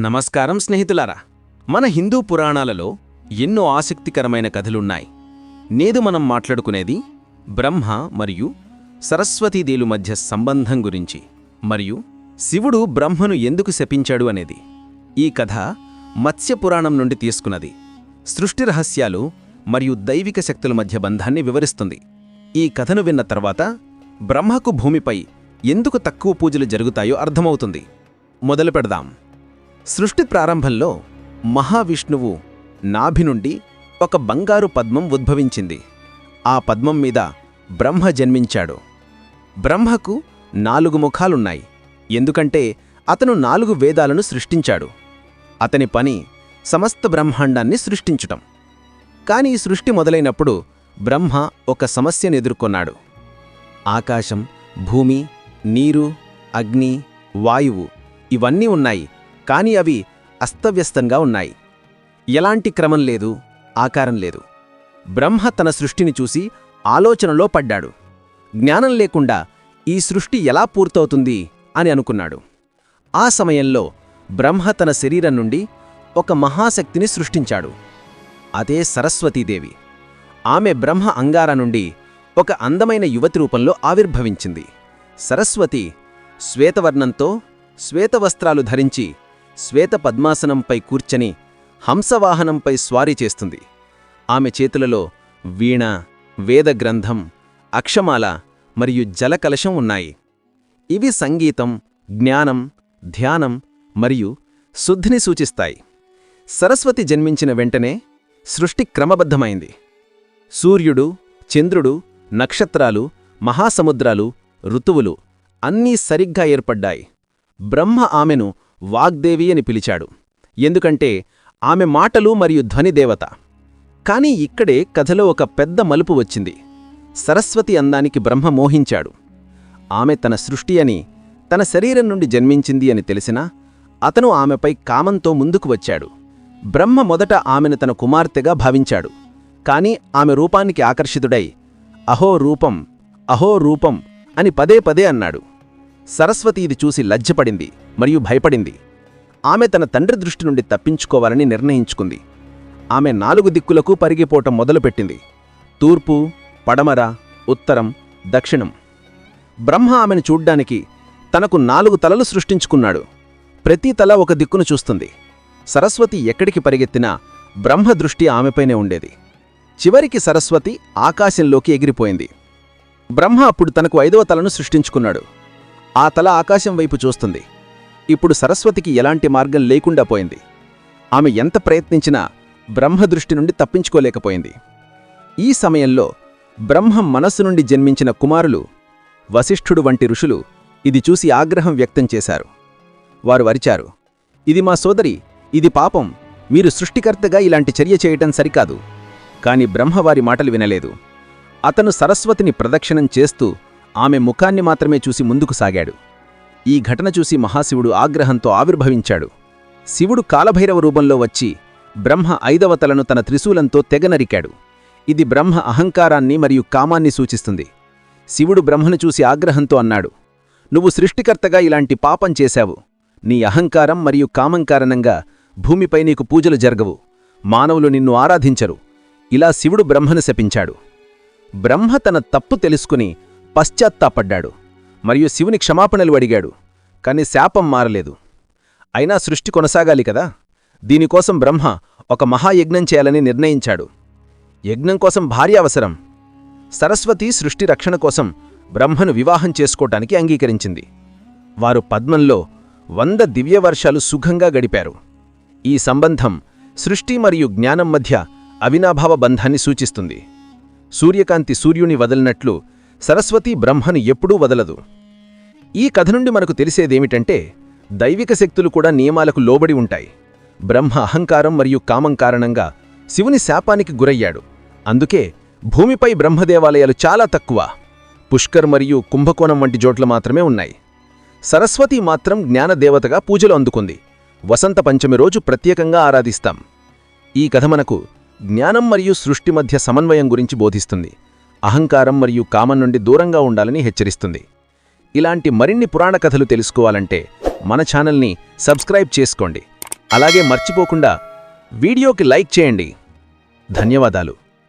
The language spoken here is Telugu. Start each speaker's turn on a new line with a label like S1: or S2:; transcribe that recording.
S1: నమస్కారం స్నేహితులారా మన హిందూ పురాణాలలో ఎన్నో ఆసక్తికరమైన కథలున్నాయి. నేదు మనం మాట్లాడుకునేది బ్రహ్మ మరియు సరస్వతీదేలు మధ్య సంబంధం గురించి మరియు శివుడు బ్రహ్మను ఎందుకు శపించాడు అనేది. ఈ కథ మత్స్య పురాణం నుండి తీసుకున్నది. సృష్టి రహస్యాలు మరియు దైవిక శక్తుల మధ్య బంధాన్ని వివరిస్తుంది. ఈ కథను విన్న తర్వాత బ్రహ్మకు భూమిపై ఎందుకు తక్కువ పూజలు జరుగుతాయో అర్థమవుతుంది. మొదలు పెడదాం. సృష్టి ప్రారంభంలో మహావిష్ణువు నాభి నుండి ఒక బంగారు పద్మం ఉద్భవించింది. ఆ పద్మం మీద బ్రహ్మ జన్మించాడు. బ్రహ్మకు నాలుగు ముఖాలున్నాయి. ఎందుకంటే అతను నాలుగు వేదాలను సృష్టించాడు. అతని పని సమస్త బ్రహ్మాండాన్ని సృష్టించటం. కాని ఈ సృష్టి మొదలైనప్పుడు బ్రహ్మ ఒక సమస్యను ఎదుర్కొన్నాడు. ఆకాశం భూమి నీరు అగ్ని వాయువు ఇవన్నీ ఉన్నాయి. కానీ అవి అస్తవ్యస్తంగా ఉన్నాయి. ఎలాంటి క్రమం లేదు ఆకారం లేదు. బ్రహ్మ తన సృష్టిని చూసి ఆలోచనలో పడ్డాడు. జ్ఞానం లేకుండా ఈ సృష్టి ఎలా పూర్తవుతుంది అని అనుకున్నాడు. ఆ సమయంలో బ్రహ్మ తన శరీరం నుండి ఒక మహాశక్తిని సృష్టించాడు. అదే సరస్వతీదేవి. ఆమె బ్రహ్మ అంగార నుండి ఒక అందమైన యువతి రూపంలో ఆవిర్భవించింది. సరస్వతి శ్వేతవర్ణంతో శ్వేతవస్త్రాలు ధరించి శ్వేత పద్మాసనంపై కూర్చని హంసవాహనంపై స్వారీ చేస్తుంది. ఆమె చేతులలో వీణ వేదగ్రంథం అక్షమాల మరియు జలకలశం ఉన్నాయి. ఇవి సంగీతం జ్ఞానం ధ్యానం మరియు శుద్ధిని సూచిస్తాయి. సరస్వతి జన్మించిన వెంటనే సృష్టి క్రమబద్ధమైంది. సూర్యుడు చంద్రుడు నక్షత్రాలు మహాసముద్రాలు ఋతువులు అన్నీ సరిగ్గా ఏర్పడ్డాయి. బ్రహ్మ ఆమెను వాగ్దేవి అని పిలిచాడు. ఎందుకంటే ఆమె మాటలు మరియు ధ్వనిదేవత కాని ఇక్కడే కథలో ఒక పెద్ద మలుపు వచ్చింది. సరస్వతి అందానికి బ్రహ్మ మోహించాడు. ఆమె తన సృష్టి అని తన శరీరం నుండి జన్మించింది అని తెలిసినా అతను ఆమెపై కామంతో ముందుకు వచ్చాడు. బ్రహ్మ మొదట ఆమెను తన కుమార్తెగా భావించాడు. కాని ఆమె రూపానికి ఆకర్షితుడై అహో రూపం అహో రూపం అని పదే పదే అన్నాడు. సరస్వతి ఇది చూసి లజ్జపడింది. మరియు భయపడింది. ఆమె తన తండ్రి దృష్టి నుండి తప్పించుకోవాలని నిర్ణయించుకుంది. ఆమె నాలుగు దిక్కులకు పరిగిపోవటం మొదలుపెట్టింది. తూర్పు పడమర ఉత్తరం దక్షిణం. బ్రహ్మ ఆమెను చూడ్డానికి తనకు నాలుగు తలలు సృష్టించుకున్నాడు. ప్రతి తల ఒక దిక్కును చూస్తుంది. సరస్వతి ఎక్కడికి పరిగెత్తినా బ్రహ్మ దృష్టి ఆమెపైనే ఉండేది. చివరికి సరస్వతి ఆకాశంలోకి ఎగిరిపోయింది. బ్రహ్మ అప్పుడు తనకు ఐదవ తలను సృష్టించుకున్నాడు. ఆ తల ఆకాశం వైపు చూస్తుంది. ఇప్పుడు సరస్వతికి ఎలాంటి మార్గం లేకుండా పోయింది. ఆమె ఎంత ప్రయత్నించినా బ్రహ్మదృష్టి నుండి తప్పించుకోలేకపోయింది. ఈ సమయంలో బ్రహ్మం మనస్సు నుండి జన్మించిన కుమారులు వశిష్ఠుడు వంటి ఋషులు ఇది చూసి ఆగ్రహం వ్యక్తం చేశారు. వారు వరిచారు ఇది మా సోదరి ఇది పాపం మీరు సృష్టికర్తగా ఇలాంటి చర్య చేయటం సరికాదు కాని బ్రహ్మవారి మాటలు వినలేదు. అతను సరస్వతిని ప్రదక్షిణం చేస్తూ ఆమె ముఖాన్ని మాత్రమే చూసి ముందుకు సాగాడు. ఈ ఘటన చూసి మహాశివుడు ఆగ్రహంతో ఆవిర్భవించాడు. శివుడు కాలభైరవ రూపంలో వచ్చి బ్రహ్మ ఐదవ తలను తన త్రిశూలంతో తెగనరికాడు. ఇది బ్రహ్మ అహంకారాన్ని మరియు కామాన్ని సూచిస్తుంది. శివుడు బ్రహ్మను చూసి ఆగ్రహంతో అన్నాడు నువ్వు సృష్టికర్తగా ఇలాంటి పాపం చేశావు. నీ అహంకారం మరియు కామం కారణంగా భూమిపై నీకు పూజలు జరగవు. మానవులు నిన్ను ఆరాధించరు. ఇలా శివుడు బ్రహ్మను శపించాడు. బ్రహ్మ తన తప్పు తెలుసుకుని పశ్చాత్తాపడ్డాడు. మరియు శివుని క్షమాపణలు అడిగాడు. కాని శాపం మారలేదు. అయినా సృష్టి కొనసాగాలి కదా? దీనికోసం బ్రహ్మ ఒక మహాయజ్ఞం చేయాలని నిర్ణయించాడు. యజ్ఞం కోసం భార్య అవసరం. సరస్వతి సృష్టి రక్షణ కోసం బ్రహ్మను వివాహం చేసుకోటానికి అంగీకరించింది. వారు పద్మంలో వంద దివ్యవర్షాలు సుఖంగా గడిపారు. ఈ సంబంధం సృష్టి మరియు జ్ఞానం మధ్య అవినాభావ బంధాన్ని సూచిస్తుంది. సూర్యకాంతి సూర్యుని వదలినట్లు సరస్వతి బ్రహ్మను ఎప్పుడూ వదలదు. ఈ కథ నుండి మనకు తెలిసేదేమిటంటే దైవిక శక్తులు కూడా నియమాలకు లోబడి ఉంటాయి. బ్రహ్మ అహంకారం మరియు కామం కారణంగా శివుని శాపానికి గురయ్యాడు. అందుకే భూమిపై బ్రహ్మదేవాలయాలు చాలా తక్కువ. పుష్కర్ మరియు కుంభకోణం వంటి జోట్ల మాత్రమే ఉన్నాయి. సరస్వతి మాత్రం జ్ఞానదేవతగా పూజలు అందుకుంది. వసంత పంచమి రోజు ప్రత్యేకంగా ఆరాధిస్తాం. ఈ కథ మనకు జ్ఞానం మరియు సృష్టి మధ్య సమన్వయం గురించి బోధిస్తుంది. అహంకారం మరియు కామం నుండి దూరంగా ఉండాలని హెచ్చరిస్తుంది. ఇలాంటి మరిన్ని పురాణ కథలు తెలుసుకోవాలంటే మన ఛానల్ని సబ్స్క్రైబ్ చేసుకోండి. అలాగే మర్చిపోకుండా వీడియోకి లైక్ చేయండి. ధన్యవాదాలు.